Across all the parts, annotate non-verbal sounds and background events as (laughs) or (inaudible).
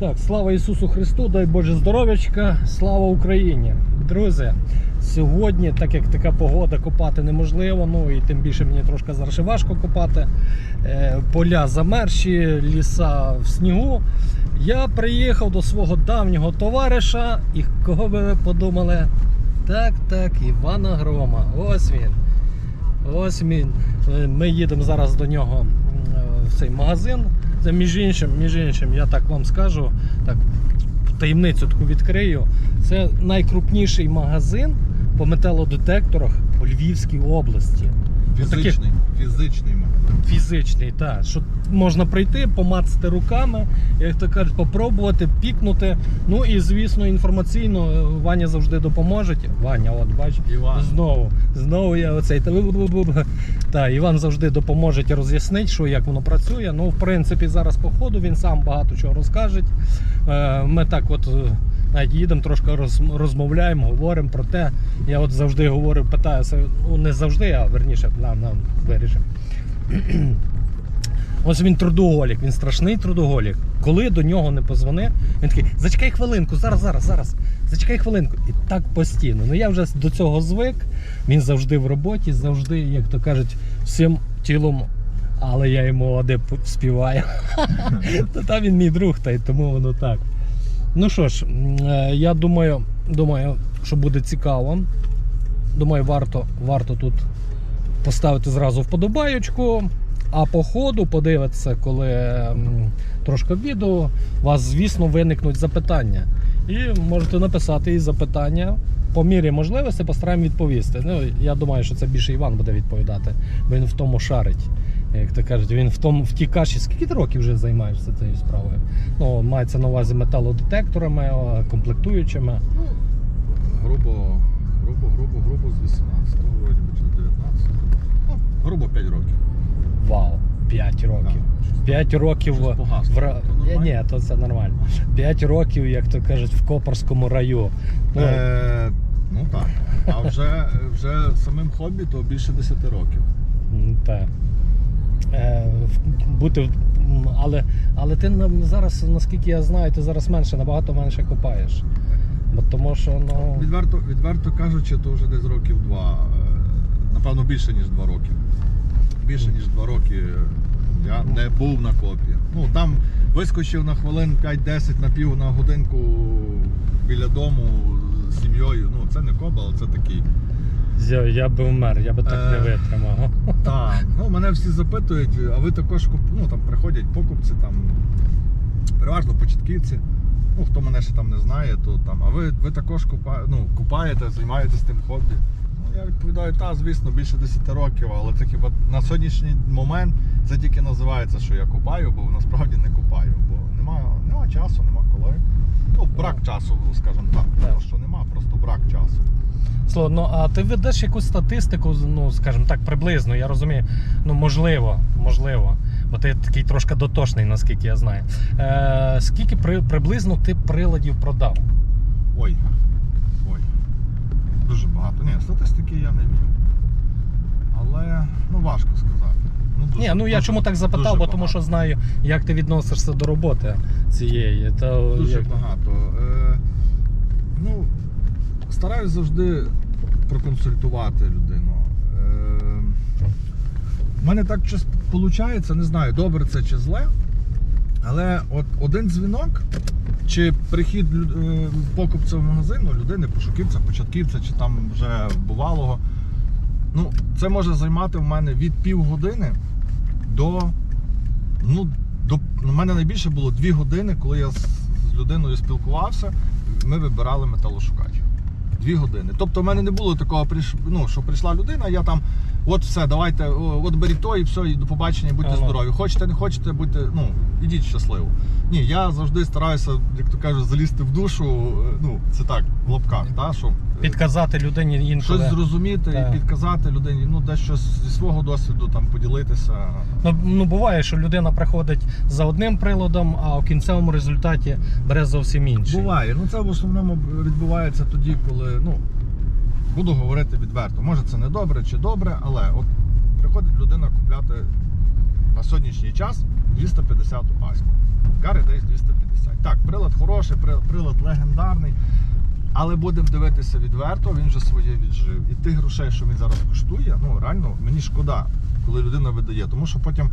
Так, слава Ісусу Христу, дай Боже здоров'ячка, слава Україні. Друзі, сьогодні, так як така погода, копати неможливо, ну і тим більше мені трошки зараз важко копати. Е, поля замерші, ліса в снігу. Я приїхав до свого давнього товариша, і кого би ви подумали? Так, так, Івана Грома. Ось він. Ось він. Ми їдемо зараз до нього е, в цей магазин. Це між іншим, між іншим, я так вам скажу, так таємницю таку відкрию. Це найкрупніший магазин по металодетекторах у Львівській області. Отаких- Фізичний, фізичний магазин. Фізичний, так. Що можна прийти, помацати руками, як то кажуть, попробувати, пікнути. Ну і звісно, інформаційно е, Ваня завжди допоможе. Ваня, от бач, Іван. Знову, знову я оцей. Так, Іван завжди допоможе роз'яснити, що як воно працює. Ну, в принципі, зараз по ходу він сам багато чого розкаже. Ми так от е, навіть їдемо, трошки роз- розмовляємо, говоримо про те. Я от завжди говорю, питаюся, ну не завжди, а верніше, нам, нам вирішимо. (clears throat) Ось він трудоголік, він страшний трудоголік. Коли до нього не позвони, він такий, зачекай хвилинку, зараз, зараз, зараз. Зачекай хвилинку. І так постійно. Ну я вже до цього звик. Він завжди в роботі, завжди, як то кажуть, всім тілом. Але я йому оде співаю. (laughs) Та там він мій друг, та й тому воно так. Ну що ж, е, я думаю, думаю, що буде цікаво. Думаю, варто, варто тут поставити зразу вподобаючку. А по ходу подивитися, коли трошки відео, у вас, звісно, виникнуть запитання. І можете написати і запитання. По мірі можливості постараємо відповісти. Ну, я думаю, що це більше Іван буде відповідати, бо він в тому шарить. Як то кажуть, він в тому в тій каші. Скільки ти років вже займаєшся цією справою? Ну, мається на увазі металодетекторами, комплектуючими. Ну, грубо, грубо, грубо, грубо з 18-го, вроді би, чи з 19-го. Ну, грубо 5 років. Вау, 5 років. Так. 5 років Щось погасло. в ра- То Ні, нормально? то це нормально. 5 років, як то кажуть, в Копорському раю. Ну, Е, ну так. А вже, вже самим хобі то більше 10 років. м, та. Е, в- бути, в- м, але, але ти нам зараз, наскільки я знаю, ти зараз менше, набагато менше копаєш. Бо тому що ну. Відверто, відверто кажучи, то вже десь років два. е, Напевно, більше, ніж два роки. Більше, ніж два роки я не був на копі. Ну там вискочив на хвилин 5-10 на пів на годинку біля дому з сім'єю. Ну, це не коба, але це такий. Я, я би вмер, я би так не Е. витримав. (laughs) Так, ну мене всі запитують, а ви також куп... ну, там приходять покупці, там переважно початківці. Ну, хто мене ще там не знає, то там, а ви, ви також купа... ну, купаєте, займаєтесь тим хобі. Ну, я відповідаю, та, звісно, більше 10 років, але це хіба на сьогоднішній момент це тільки називається, що я купаю, бо насправді не купаю, бо нема, нема часу, нема коли. Ну, брак часу, скажімо так. Так. Тому що нема, просто брак часу. Слово, ну а ти ведеш якусь статистику, ну скажімо так, приблизно, я розумію. Ну, можливо, можливо. Бо ти такий трошки дотошний, наскільки я знаю. Е, скільки при, приблизно ти приладів продав? Ой. Дуже багато. Ні, статистики я не вмію. Але ну важко сказати. Ну, дуже, Ні, ну я дуже- чому так запитав, бо тому багато. що знаю, як ти відносишся до роботи цієї. То, Дуже як... багато. Е, ну, стараюсь завжди проконсультувати людину. Е, в мене так щось виходить, не знаю, добре це чи зле. Але от один дзвінок, чи прихід е, покупця в магазину, людини, пошуківця, початківця, чи там вже бувалого. Ну, це може займати в мене від півгодини до. Ну, до, у мене найбільше було дві години, коли я з, з людиною спілкувався, ми вибирали металошукач. Дві години. Тобто в мене не було такого, ну, що прийшла людина, я там, от все, давайте, от беріть то і все, і до побачення, будьте Ага. здорові. Хочете, не хочете, будьте, ну, ідіть щасливо. Ні, я завжди стараюся, як то кажуть, залізти в душу. е, Ну, це так, в лапках, та, щоб е, Підказати людині інколи. щось зрозуміти Так. і підказати людині, ну, дещо зі свого досвіду там поділитися. Ну, ну буває, що людина приходить за одним приладом, а в кінцевому результаті бере зовсім інший. Буває. Ну це в основному відбувається тоді, коли ну буду говорити відверто. Може це не добре чи добре, але от приходить людина купляти на сьогоднішній час 250 аську. Гаррі Дейс 250. Так, прилад хороший, прилад легендарний. Але будемо дивитися відверто, він вже своє віджив. І тих грошей, що він зараз коштує, ну реально мені шкода, коли людина видає. Тому що потім,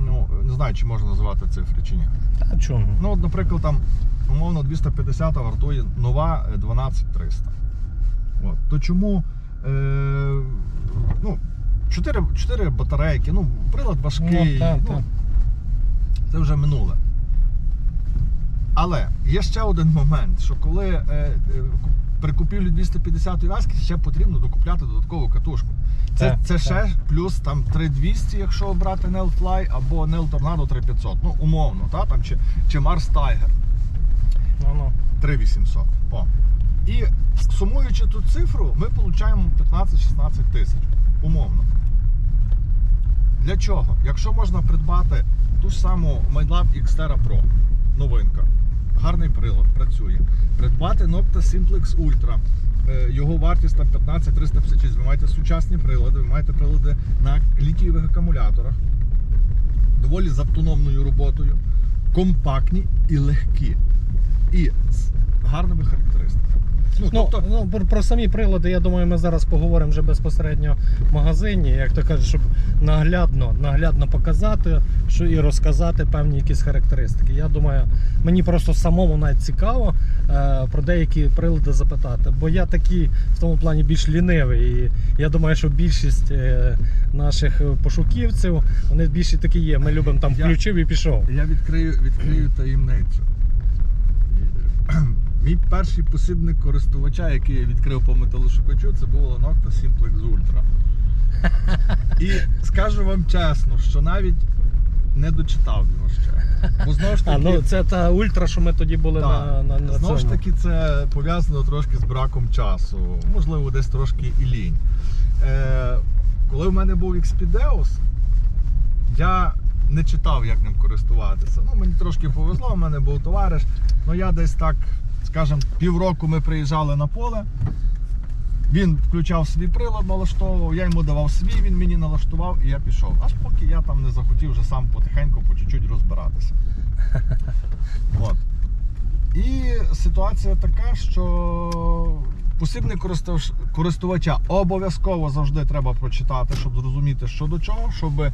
ну не знаю, чи можна називати цифри чи ні. Та чому? Ну, от, наприклад, там умовно 250 вартує нова е, 12300. От. То чому е, ну, 4, 4 батарейки, ну, прилад важкий, Ну, та, ну, та. це вже минуле. Але є ще один момент, що коли е, е, при купівлі 250 вязки ще потрібно докупляти додаткову катушку. Це, Так, це так. ще плюс там 3200, якщо обрати Nel Fly або Nel Tornado 3500. Ну, умовно, та, там, чи, чи Mars Tiger Ну, ну. 3800. О. І сумуючи ту цифру, ми отримуємо 15-16 тисяч. Умовно. Для чого? Якщо можна придбати ту ж саму MyLab Xterra Pro, новинка, гарний прилад, працює. Придбати Nocta Simplex Ultra. е, Його вартість там 15 356. Ви маєте сучасні прилади, ви маєте прилади на літієвих акумуляторах, доволі з автономною роботою, компактні і легкі. І з гарними характеристиками. Ну, Ну, тобто, ну, про, про самі прилади, я думаю, ми зараз поговоримо вже безпосередньо в магазині, як то кажуть, щоб наглядно, наглядно показати що і розказати певні якісь характеристики. Я думаю, мені просто самому навіть цікаво е, про деякі прилади запитати, бо я такий в тому плані більш лінивий. І я думаю, що більшість е, наших пошуківців вони більше такі є. Ми любимо там Я- і пішов. я відкрию, відкрию таємницю. Мій перший посібник користувача, який я відкрив по металошукачу, це була Nocta Simplex Ultra. І скажу вам чесно, що навіть не дочитав його ще. Бо знову ж А ну це та ультра, що ми тоді були Так. на, на, на Знову ж таки, це пов'язано трошки з браком часу. Можливо, десь трошки і лінь. Е, коли в мене був Xpedeus, я не читав, як ним користуватися. Ну, мені трошки повезло, у мене був товариш. Ну я десь так, скажімо, півроку ми приїжджали на поле. Він включав свій прилад, налаштовував, я йому давав свій, він мені налаштував і я пішов. Аж поки я там не захотів вже сам потихеньку, по чуть-чуть розбиратися. (laughs) От. І ситуація така, що посібник користувач- користувача обов'язково завжди треба прочитати, щоб зрозуміти, що до чого, щоб. е,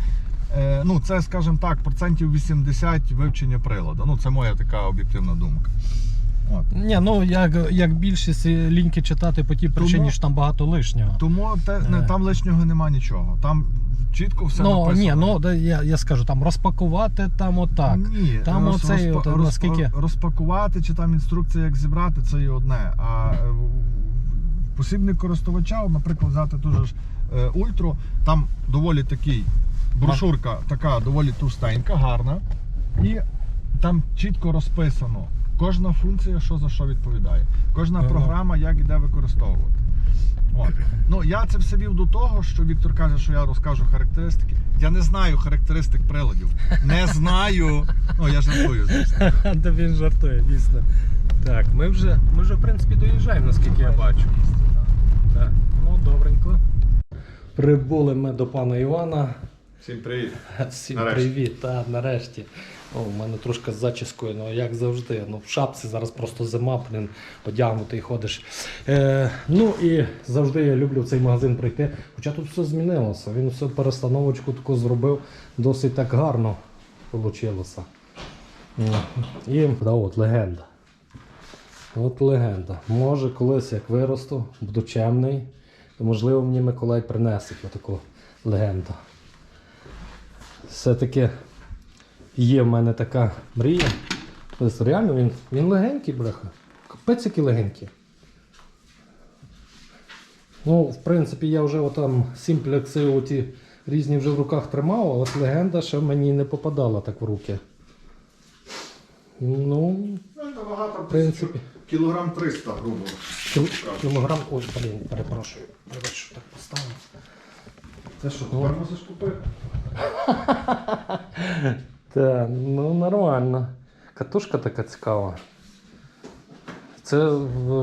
Ну, це, скажімо так, процентів 80 вивчення приладу. Ну, це моя така об'єктивна думка. От. Ні, ну як, як більшість е, ліньки читати по тій причині, що там багато лишнього. Тому те, не, Е. там лишнього нема нічого. Там чітко все ну написано. ні, ну да, я, я скажу, там розпакувати там отак. Ні, Там роз- оцей розпа- от, роз- наскільки- розпакувати чи там інструкція, як зібрати, це є одне. А е, посібник користувача, наприклад, взяти ту ж е, ультру, там доволі такий брошурка, така доволі товстенька, гарна, і там чітко розписано. Кожна функція, що за що відповідає. Кожна Ага. програма, як і де використовувати. От. Ну, я це все вів до того, що Віктор каже, що я розкажу характеристики. Я не знаю характеристик приладів. Не знаю. Ну, я жартую, звісно. (laughs) Та він жартує, дійсно. Так, ми вже, ми вже в принципі доїжджаємо, наскільки я бачу. Так, ну добренько. Прибули ми до пана Івана. Всім привіт. (laughs) Всім Нарешті. привіт, та, нарешті. О, у мене трошки з зачіскою, ну як завжди. Ну, в шапці зараз просто зима, блин, одягнутий ходиш. Е, ну і завжди я люблю в цей магазин прийти. Хоча тут все змінилося. Він все перестановочку таку зробив, досить так гарно вийшло. І да, от легенда. От легенда. Може, колись як виросту, буду чемний, то можливо мені Миколай принесить отаку легенду. Все-таки є в мене така мрія. Тобто, реально він, він легенький, бляха. Капець який легенький. Ну, в принципі, я вже отам сімплекси оті різні вже в руках тримав, а от легенда ще мені не попадала так в руки. Ну, Набагато, в принципі. Кілограм 300, грубо. Кіл- Кілограм. Ой, блін, перепрошую. Що так поставив. Це що, Ну. тепер мусиш купити? Так, ну нормально. Катушка така цікава. Це,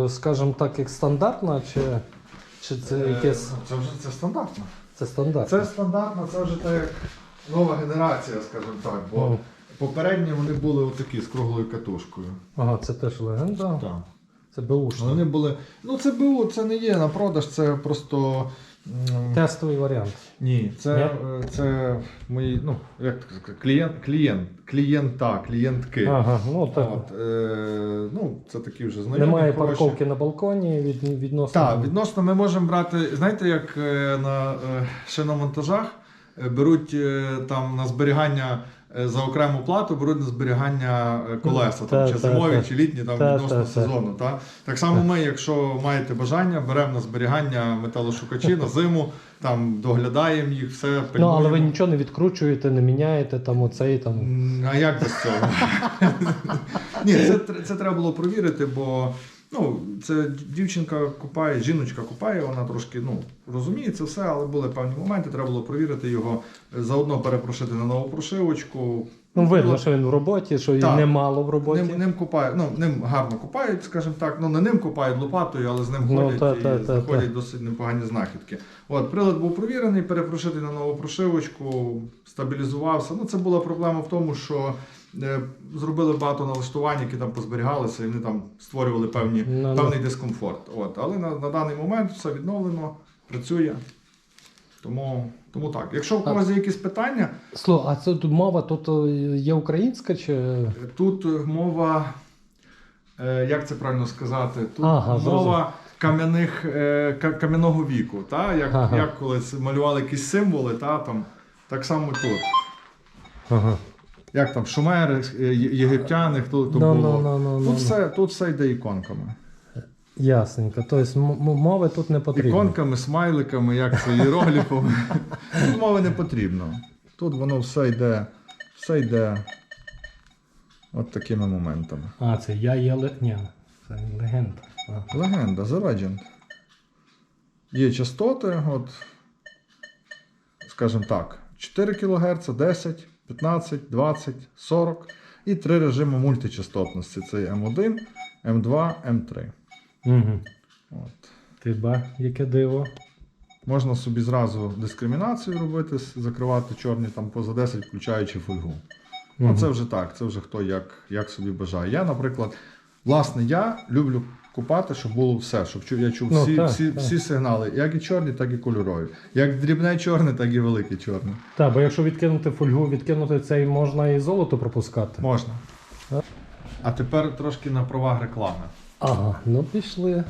скажімо так, як стандартна, чи, чи це якесь. Е, Це вже це стандартно. Це стандарт. Це стандартно, це вже так як нова генерація, скажімо так. Бо Ну. Попередні вони були отакі з круглою катушкою. Ага, це теж легенда. Так. Це беушна. Вони були. Ну, це БУ, це не є на продаж, це просто. Тестовий варіант. Ні, це, Ні? е, це мої, ну, як так сказати, клієнт, клієнт, клієнта, клієнтки. Ага, ну так. От, е, ну, це такі вже знайомі. Немає хороші. парковки на балконі від, відносно. Так, відносно ми можемо брати, знаєте, як е, на е, шиномонтажах беруть там на зберігання за окрему плату, беруть на зберігання е, колеса, Та, там, чи зимові, чи літні, там Та, відносно сезону. Та? Так само ми, якщо маєте бажання, беремо на зберігання металошукачі на зиму, там доглядаємо їх, все Ну, але ви нічого не відкручуєте, не міняєте там оцей там. А як без цього? (laughs) Ні, це, це треба було провірити, бо ну, це дівчинка купає, жіночка купає, вона трошки ну, розуміє це все, але були певні моменти, треба було провірити його, заодно перепрошити на нову прошивочку. Ну, видно, що він в роботі, що Так. немало в роботі. Ним, ним купають, ну, ним гарно купають, скажімо так. Ну, не ним купають лопатою, але з ним Ну, ходять та, і та, та, знаходять та. досить непогані знахідки. От, прилад був провірений, перепрошитий на нову прошивочку, стабілізувався. Ну, це була проблема в тому, що е, зробили багато налаштувань, які там позберігалися, і вони там створювали певні, Ну, певний дискомфорт. От, але на, на даний момент все відновлено, працює. Тому, тому так. Якщо у когось є якісь питання, Слухай, а це тут мова тут е, є українська чи. Тут мова, е, як це правильно сказати, тут Ага, мова кам'яних, е, кам'яного віку. Та? Як, Ага. як колись малювали якісь символи, та, там, так само тут. Ага. Як там шумери, е, єгиптяни, хто то Ну, було. ну, ну, ну, ну, тут, все, тут все йде іконками. Ясненько. Тобто мови тут не потрібно. Іконками, смайликами, як це, іерогліфами. (laughs) Тут мови не потрібно. Тут воно все йде, все йде от такими моментами. А, це я є ле... Ні, це легенда. А. Легенда, The Legend. Є частоти, от, скажімо так, 4 кГц, 10, 15, 20, 40 і три режими мультичастотності. Це М1, М2, М3. Угу. От. Ти ба, яке диво. Можна собі зразу дискримінацію робити, закривати чорні там поза 10, включаючи фольгу. Ну, це вже так, це вже хто як, як собі бажає. Я, наприклад, власне, я люблю купати, щоб було все, щоб я чув Ну, всі, так, всі, так. всі сигнали, як і чорні, так і кольорові. Як дрібне чорне, так і велике чорне. Так, бо якщо відкинути фольгу, відкинути цей можна і золото пропускати. Можна. Так. А тепер трошки на правах реклами. Ага, ну пішли.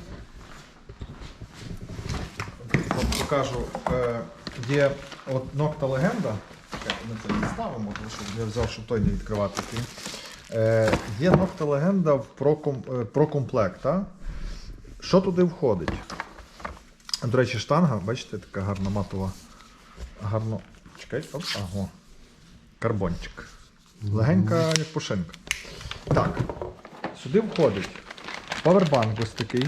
От покажу, е, є от Нокта Легенда. Ми це відставимо, тому що я взяв, щоб той не відкривати. Е, є Нокта Легенда в проком- е, про комплект. Та? Що туди входить? До речі, штанга, бачите, така гарна матова. Гарно. Чекай, оп, аго. Карбончик. Легенька, як пушинка. Так. Сюди входить павербанк ось такий.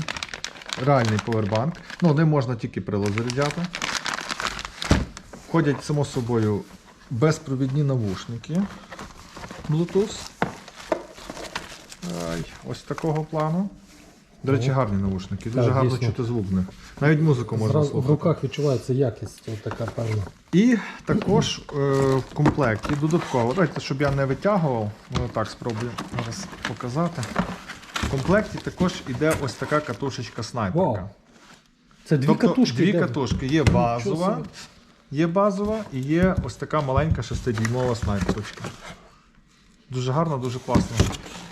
Реальний повербанк. Ну, ним можна тільки прилад заряджати. Входять, само собою, безпровідні навушники. Bluetooth. Ось такого плану. До речі, Ну. гарні навушники, дуже Так, гарно дійсно. чути звук в них. Навіть музику можна Зразу в слухати. руках відчувається якість от така певна. І також е, в комплекті додатково. Давайте, щоб я не витягував, ми отак спробую зараз показати. В комплекті також іде ось така катушечка снайперка. Вау. Це дві тобто, катушки. Дві йде. катушки. Є базова, собі. є базова і є ось така маленька 6-дюймова снайперочка. Дуже гарно, дуже класно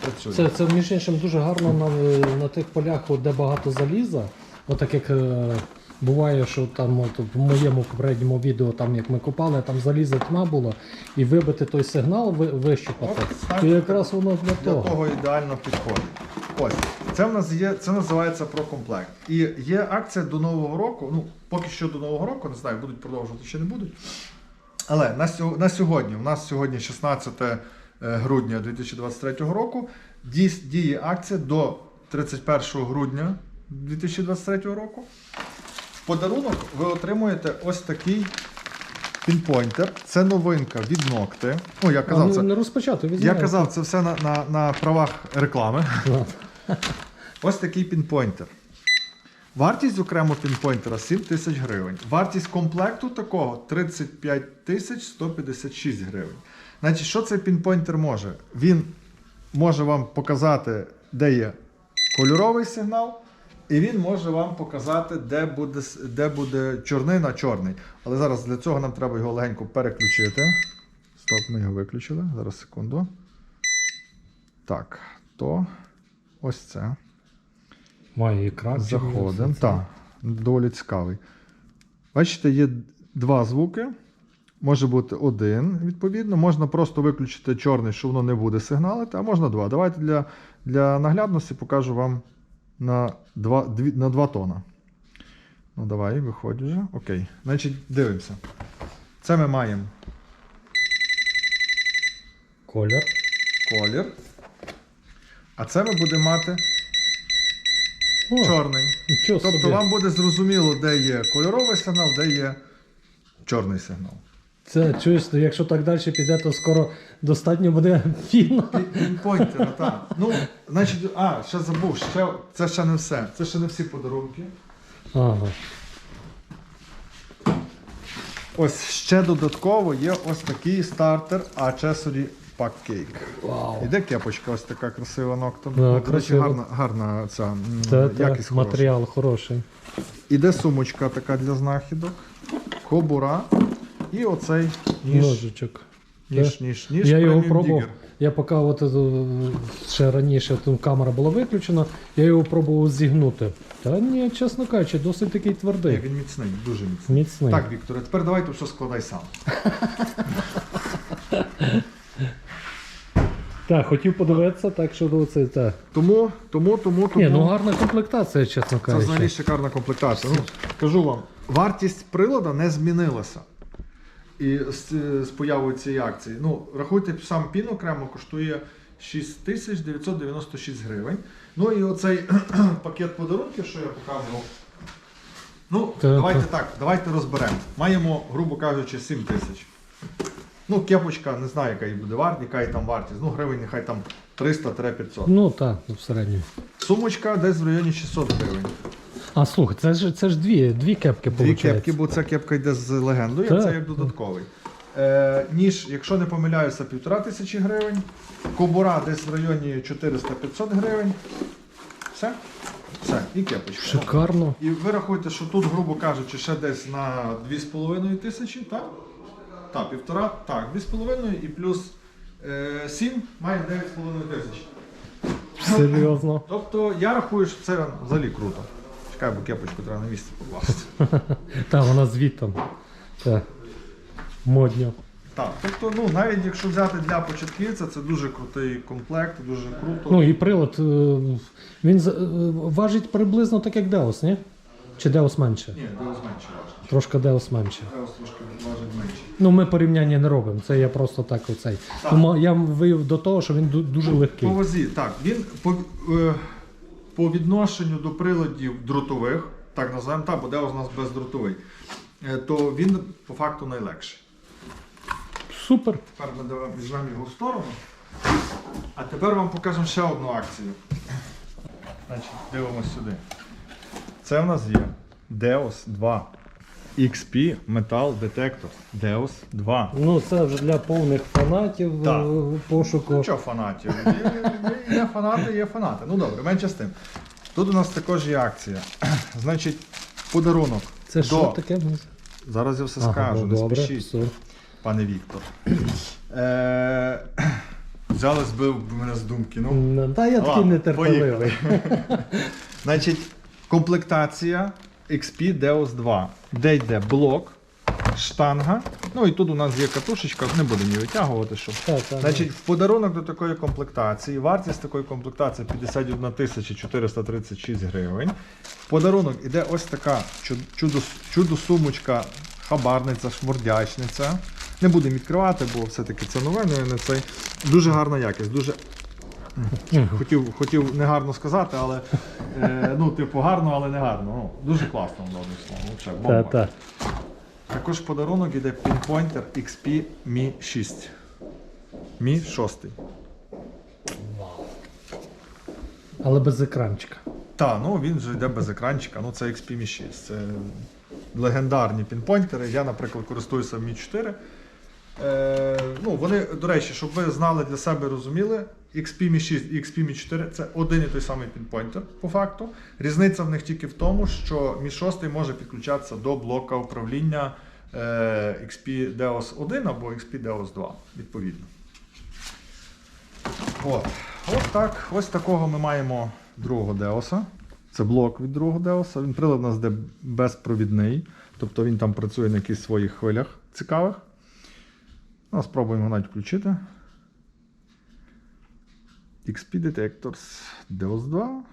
працює. Це, це між іншим дуже гарно на, на тих полях, от, де багато заліза. Отак як е, буває, що там от, в моєму попередньому відео, там як ми копали, там заліза тьма була, і вибити той сигнал, ви, вищупати, От, то якраз воно для Для того. того ідеально підходить. Ось, це в нас є, це називається прокомплект. І є акція до Нового року. Ну, поки що до Нового року, не знаю, будуть продовжувати чи не будуть. Але на, сьо- на сьогодні, у нас сьогодні 16 е, грудня 2023 року, діє акція до 31 грудня 2023 року. В подарунок ви отримуєте ось такий пінпойнтер. Це новинка від Nocte. Ну, я казав, це, не розпочати, я казав, це все на, на, на правах реклами. Ну, (laughs) Ось такий пінпойнтер. Вартість окремо пінпойнтера 7 тисяч гривень. Вартість комплекту такого 35 тисяч 156 гривень. Значить, що цей пінпойнтер може? Він може вам показати, де є кольоровий сигнал, і він може вам показати, де буде, де буде чорний на чорний. Але зараз для цього нам треба його легенько переключити. Стоп, ми його виключили. Зараз секунду. Так, то ось це. Має екран. Заходимо. Так, доволі цікавий. Бачите, є два звуки. Може бути один, відповідно. Можна просто виключити чорний, що воно не буде сигналити, а можна два. Давайте для, для наглядності покажу вам на два, дві, на два тона. Ну, давай, виходь вже. Окей. Значить, дивимося. Це ми маємо Колір. колір. А це ми будемо мати О, чорний. Тобто собі. вам буде зрозуміло, де є кольоровий сигнал, де є чорний сигнал. Це чуєш, ну, якщо так далі піде, то скоро достатньо буде фіна. Пінпойнтера, так. Ну, значить, а, ще забув, ще, це ще не все. Це ще не всі подарунки. Ага. Ось ще додатково є ось такий стартер Accessory Pack Cake. Вау. Іде кепочка ось така красива ноктом. Да, До речі, красиво. гарна, гарна ця м, Та, та, якість хороша. матеріал хороший. Іде сумочка така для знахідок, кобура і оцей ніж. Ножичок. Ніж, ніж, ніж, я його пробував. Я поки от, е, ще раніше там камера була виключена, я його пробував зігнути. Та ні, чесно кажучи, досить такий Ні, твердий. він міцний, дуже міцний. Міцний. Так, Вікторе, тепер давай тут все складай сам. (laughs) Так, хотів подивитися, так що оце, так. Тому, тому, тому, тому. Ні, ну гарна комплектація, чесно Це кажучи. взагалі шикарна комплектація. Ну, кажу вам, вартість прилада не змінилася. І з, з появою цієї акції. Ну, рахуйте, сам пін окремо коштує 6996 гривень. Ну і оцей (clears throat) пакет подарунків, що я показував. Ну, так, давайте так. так, давайте розберемо. Маємо, грубо кажучи, 7 тисяч. Ну, кепочка, не знаю, яка їй буде вартість, яка їй там вартість. Ну, гривень нехай там 300-500. Ну так, в середньому. Сумочка десь в районі 600 гривень. А слухай, це ж це ж дві, дві кепки Дві виходить. кепки, бо ця кепка йде з легендою, а це як додатковий. Е, ніж, якщо не помиляюся, півтора тисячі гривень. Кобура десь в районі 400-500 гривень. Все? Все, і кепочка. Шикарно. І ви рахуєте, що тут, грубо кажучи, ще десь на 2,5 тисячі, так? Так, півтора, так, 2,5 і плюс 7 має 9,5 тисяч. Серйозно. (laughs) Тобто я рахую, що це взагалі круто. Чекай, бо кепочку треба на місце покласти. (laughs) Та вона звітом. Так. Модньо. Так, тобто, ну навіть якщо взяти для початківця, це дуже крутий комплект, дуже круто. Ну і прилад, е, він е, важить приблизно так, як Деос, ні? Чи Деос менше? Ні, Деус менше важить. Трошки Деос менше. Деус трошки важить менше. Ну, ми порівняння не робимо. Це я просто так оцей. Так. Тому я вивів до того, що він ду- дуже легкий. По вазі, так, він по, е, по відношенню до приладів дротових, так називаємо так, бо Деус у нас бездротовий, е, то він по факту найлегший. Супер. Тепер ми візьмемо його в сторону. А тепер вам покажемо ще одну акцію. Значить, дивимося сюди. Це в нас є Deos 2 XP Metal Detector. Deos 2. Ну, це вже для повних фанатів Так. е, пошуку. Ну що фанатів? Є, є, фанати, є фанати. Ну добре, менше з тим. Тут у нас також є акція. (clears throat) Значить, подарунок. Це до... що таке? Зараз я все Ага, скажу, ну, не добре, спішіть. все. пане Віктор. Е, (clears throat) Взяли, збив мене з думки. Ну, Та я такий Ладно, нетерпеливий. (laughs) Значить, комплектація XP Deus 2, де йде блок, штанга. Ну і тут у нас є катушечка, не будемо її витягувати, щоб. Та, та, Значить, в подарунок до такої комплектації, вартість такої комплектації 51 436 гривень. В подарунок іде ось така чу- чудо, чудо-сумочка, хабарниця, шмурдячниця. Не будемо відкривати, бо все-таки це нове, не цей. Дуже гарна якість. Дуже. Хотів, хотів негарно сказати, але е, ну, типу, гарно, але не гарно. Ну, дуже класно словом. Взагалі, Та, та. Також в подарунок іде Pinpointer XP Mi 6. Mi 6. Але без екранчика. Так, ну він вже йде без екранчика, ну це XP Mi 6. Це легендарні пінпойнтери. Я, наприклад, користуюся Mi 4. Е, ну, вони, до речі, щоб ви знали для себе розуміли, XP 6 і XP 4 це один і той самий пінпойнтер по факту. Різниця в них тільки в тому, що Mi 6 може підключатися до блока управління е, XP Deos 1 або XP Deos 2, відповідно. От. От так. Ось такого ми маємо другого Деоса. Це блок від другого Деоса. Він прилад у нас де безпровідний. Тобто він там працює на якихось своїх хвилях цікавих. Ну, спробуємо навіть включити. XP Detectors Deos 2.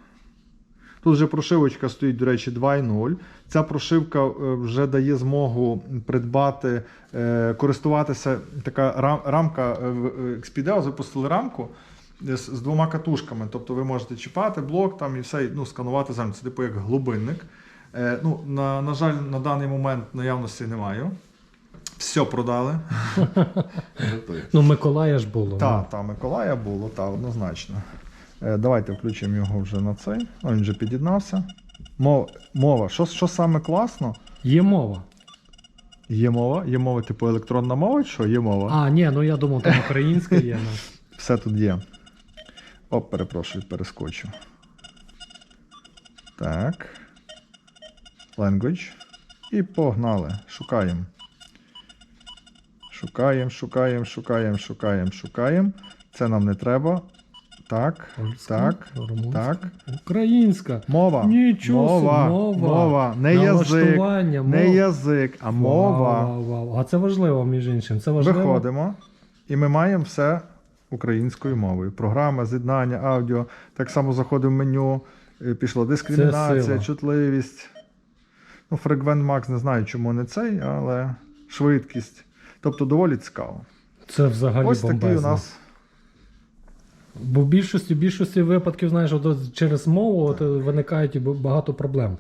Тут вже прошивочка стоїть, до речі, 2.0. Ця прошивка е, вже дає змогу придбати, е, користуватися така рамка е, в е, XP випустили рамку з, з двома катушками. Тобто ви можете чіпати блок там і все, ну, сканувати землю. Це типу як глибинник. Ну, на, на жаль, на даний момент наявності немає. Все продали. Ну, Миколая ж було. Так, та, Миколая було, та, однозначно. Е, давайте включимо його вже на цей. О, він вже під'єднався. Мова. мова. Що, що саме класно? Ну. Є мова. Є мова, є мова, типу електронна мова, чи що є мова? А, ні, ну я думав, там українська є. Ну. (laughs) Все тут є. Оп, перепрошую, перескочу. Так. Language. І погнали. Шукаємо. Шукаємо, шукаємо, шукаємо, шукаємо, шукаємо. Це нам не треба. Так. Польська, Так. румунська, Так. Українська. Мова. Нічого мова. мова. Мова. Не язик. Налаштування, Не язик, а мова. Вау, вау, вау. А це важливо, між іншим. Це важливо. Виходимо, і ми маємо все українською мовою. Програма, з'єднання, аудіо. Так само заходимо в меню, е, пішла дискримінація, чутливість. Ну, Frequent Max не знаю, чому не цей, але швидкість. Тобто доволі цікаво. Це взагалі Ось бомбезно. такий у нас. Бо в більшості, в більшості випадків, знаєш, от через мову от, виникають і багато проблем.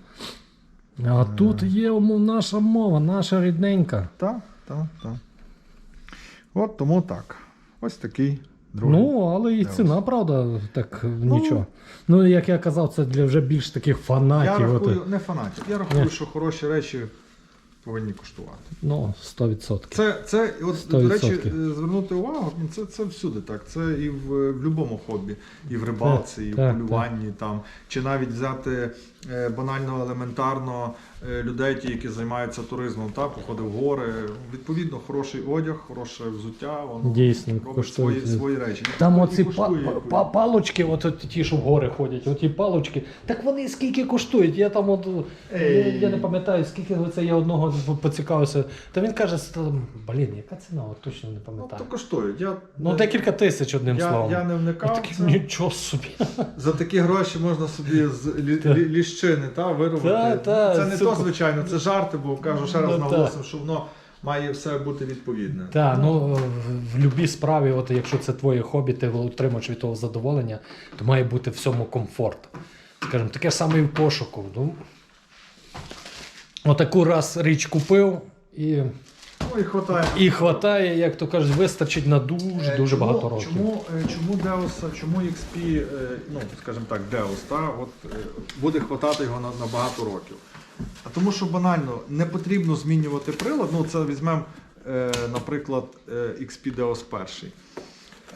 А тут є наша мова, наша рідненька. Так, так, так. От тому так. Ось такий другий. Ну, але і ціна, правда, так нічого. Ну, як я казав, це для вже більш таких я фанатів. рахую, От, не фанатів. Я рахую, Ні. що хороші речі повинні коштувати. ну, 100%. Це, це от, Сто до речі, е, звернути увагу, це, це всюди так. Це і в, в будь-якому хобі, і в рибалці, і в полюванні, там, чи навіть взяти е, банально елементарно е, людей, ті, які займаються туризмом, та, походи в гори. Відповідно, хороший одяг, хороше взуття, воно Дійсно, робить коштує. свої, свої речі. Там оці па- коштує, палочки, от, от ті, що в гори ходять, оті палочки, так вони скільки коштують? Я там от, я, Ей. я не пам'ятаю, скільки це я одного поцікавився. Та він каже, «Ста- блін, яка ціна, от точно не Ну, пам'ятаю. то коштують. Я, Ну, декілька тисяч одним я, словом. я не Я вникав. такий, це. нічого собі. За такі гроші можна собі з лі, лі, ліщини та, виробити. Та, та, це не це- то, звичайно, це жарти, бо кажу ще раз Ну, наголосив, що воно має все бути відповідне. Так, ну в- в будь-якій справі, от якщо це твоє хобі, ти отримаєш від того задоволення, то має бути всьому комфорт. Скажімо, таке саме і в пошуку. Ну, отаку раз річ купив і, Ну і хватає. і хватає, як то кажуть, вистачить на дуже Е, дуже чому- багато років. Чому, е, чому Deus, чому XP, е, ну скажімо так, Deus, та, от, буде хватати його на, на багато років? А тому що банально не потрібно змінювати прилад. Ну, це візьмемо, наприклад, XP Deus 1.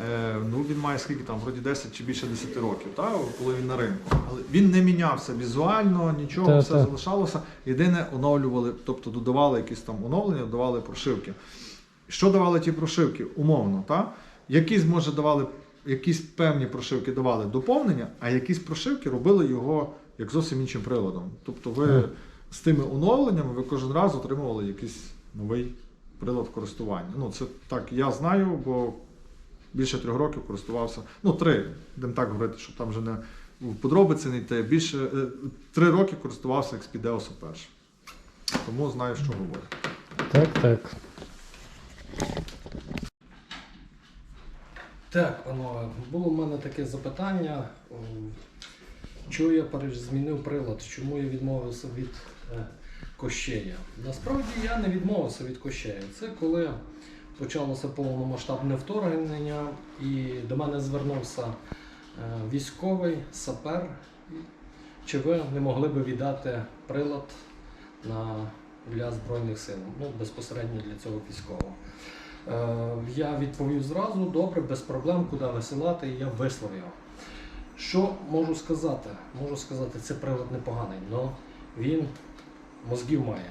Е, ну, він має скільки там, вроді 10 чи більше 10 років, та, коли він на ринку. Але він не мінявся візуально, нічого, Та, все та. залишалося. Єдине, оновлювали, тобто додавали якісь там оновлення, додавали прошивки. Що давали ті прошивки? Умовно, та? Якісь, може, давали, якісь певні прошивки давали доповнення, а якісь прошивки робили його як зовсім іншим приладом. Тобто ви Мгм. з тими оновленнями ви кожен раз отримували якийсь новий прилад користування. Ну, це так, я знаю, бо більше трьох років користувався. Ну, три, будемо так говорити, щоб там вже не в подробиці не йти. Більше е, три роки користувався Expedeos першим. Тому знаю, що говорю. Так, так. Так, панове, було в мене таке запитання. Чого я змінив прилад? Чому я відмовився від е, кощея? Насправді я не відмовився від кощея. Це коли почалося повномасштабне вторгнення, і до мене звернувся е, військовий сапер. Чи ви не могли би віддати прилад на, для Збройних сил? Ну, безпосередньо для цього військового. Е, Я відповів зразу, добре, без проблем, куди висилати, і я вислав його. Що можу сказати? Можу сказати, це прилад непоганий, але він мозгів має.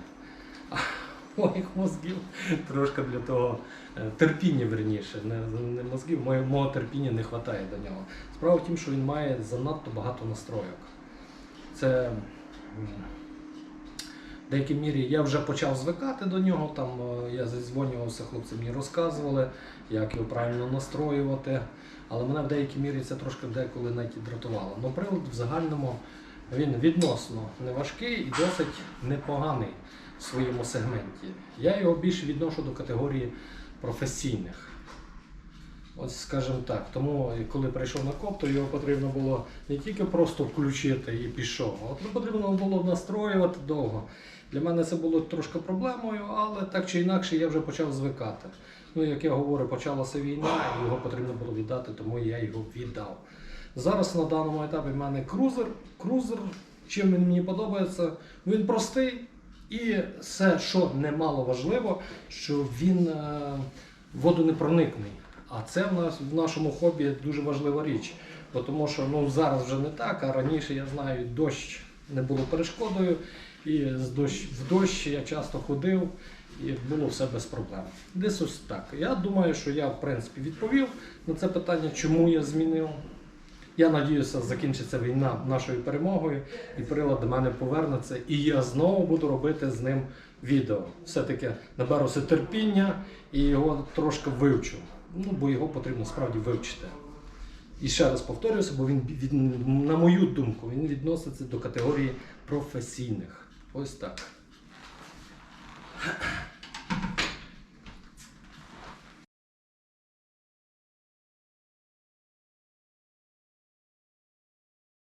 (laughs) Моїх мозгів трошки для того е, терпіння верніше, не, не мозгів, мого терпіння не вистачає до нього. Справа в тім, що він має занадто багато настройок. Це в деякій мірі я вже почав звикати до нього. Там е, я зідзвонювався, хлопці мені розказували, як його правильно настроювати. Але мене в деякій мірі це трошки деколи навіть дратувало. Но прилад в загальному він відносно неважкий і досить непоганий в своєму сегменті. Я його більше відношу до категорії професійних. Ось скажімо так. Тому е, коли прийшов на коп, то його потрібно було не тільки просто включити і пішов, а потрібно було настроювати довго. Для мене це було трошки проблемою, але так чи інакше я вже почав звикати. Ну, як я говорю, почалася війна, його потрібно було віддати, тому я його віддав. Зараз на даному етапі в мене крузер. Крузер, чим він мені подобається, він простий і все, що немало важливо, що він е, водонепроникний. А це в нас в нашому хобі дуже важлива річ. Тому що ну, зараз вже не так, а раніше я знаю, дощ не було перешкодою. І з дощ, в дощ я часто ходив і було все без проблем. Десь ось так. Я думаю, що я в принципі відповів на це питання, чому я змінив. Я надіюся, закінчиться війна нашою перемогою, і прилад до мене повернеться, і я знову буду робити з ним відео. Все-таки наберуся терпіння і його трошки вивчу. Ну, бо його потрібно справді вивчити. І ще раз повторюся, бо він від, на мою думку, він відноситься до категорії професійних. Ось так.